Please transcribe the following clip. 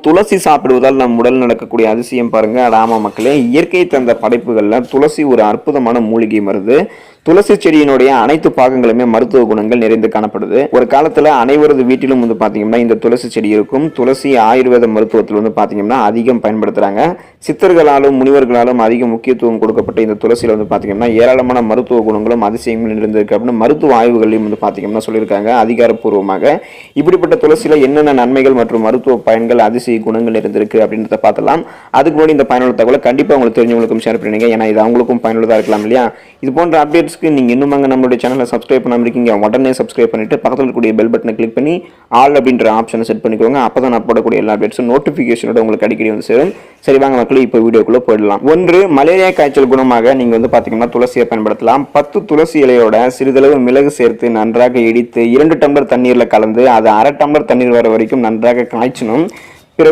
துளசி சாப்பிடுவதால் நம் உடல் நடக்கக்கூடிய அதிசயம் பாருங்க. அடாம மக்களே இயற்கை தந்த படைப்புகள்ல துளசி ஒரு அற்புதமான மூலிகை மருந்து. துளசி செடியினுடைய அனைத்து பாகங்களுமே மருத்துவ குணங்கள் நிறைந்து காணப்படுது. ஒரு காலத்துல அனைவரது வீட்டிலும் வந்து பாத்தீங்கன்னா இந்த துளசி செடி இருக்கும். துளசி ஆயுர்வேத மருத்துவத்தில் வந்து பாத்தீங்கன்னா அதிகம் பயன்படுத்துறாங்க. சித்தர்களாலும் முனிவர்களாலும் அதிக முக்கியத்துவம் கொடுக்கப்பட்ட இந்த துளசியில வந்து பாத்தீங்கன்னா ஏராளமான மருத்துவ குணங்களும் அதிசயங்களும் இருந்திருக்கு அப்படின்னு மருத்துவ ஆய்வுகளையும் வந்து பாத்தீங்கன்னா சொல்லியிருக்காங்க அதிகாரப்பூர்வமாக. இப்படிப்பட்ட துளசியில என்னென்ன நன்மைகள் மற்றும் மருத்துவ பயன்கள் அதிசய குணங்கள் இருந்திருக்கு அப்படின்றத பார்த்தலாம் அதுக்கு முன்னாடி இந்த பயனுள்ள தகவலை கண்டிப்பா உங்களுக்கு தெரிஞ்சவங்களுக்கும் ஷேர் பண்ணுங்க ஏன்னா இது அவங்களுக்கும் பயனுள்ளதாக இருக்கலாம் இல்லையா? இது போன்ற அப்டேட்ஸ்க்கு நீங்க இன்னும் அங்கே நம்மளுடைய சேனலை சப்ஸ்கிரைப் பண்ணாமல் இருக்கீங்க உடனே சப்ஸ்கிரைப் பண்ணிட்டு பக்கத்தில் இருக்கக்கூடிய பெல் பட்டனை கிளிக் பண்ணி ஆல் அப்படின்ற ஆப்ஷனை செட் பண்ணிக்கோங்க. அப்போ தான் நான் போடக்கூடிய எல்லா அப்டேட்ஸும் நோட்டிஃபிகேஷனோட உங்களுக்கு அடிக்கடி வந்து சேரும். சரி வாங்க மக்களே இப்போ வீடியோக்குள்ளே போயிடலாம். ஒன்று மலேரியா காய்ச்சல் குணமாக நீங்கள் வந்து பார்த்தீங்கன்னா துளசியை பயன்படுத்தலாம். பத்து துளசி இலையோட சிறிதளவு மிளகு சேர்த்து நன்றாக இடித்து இரண்டு டம்ளர் தண்ணீரில் கலந்து அது அரை டம்ளர் தண்ணீர் வர வரைக்கும் நன்றாக காய்ச்சணும்.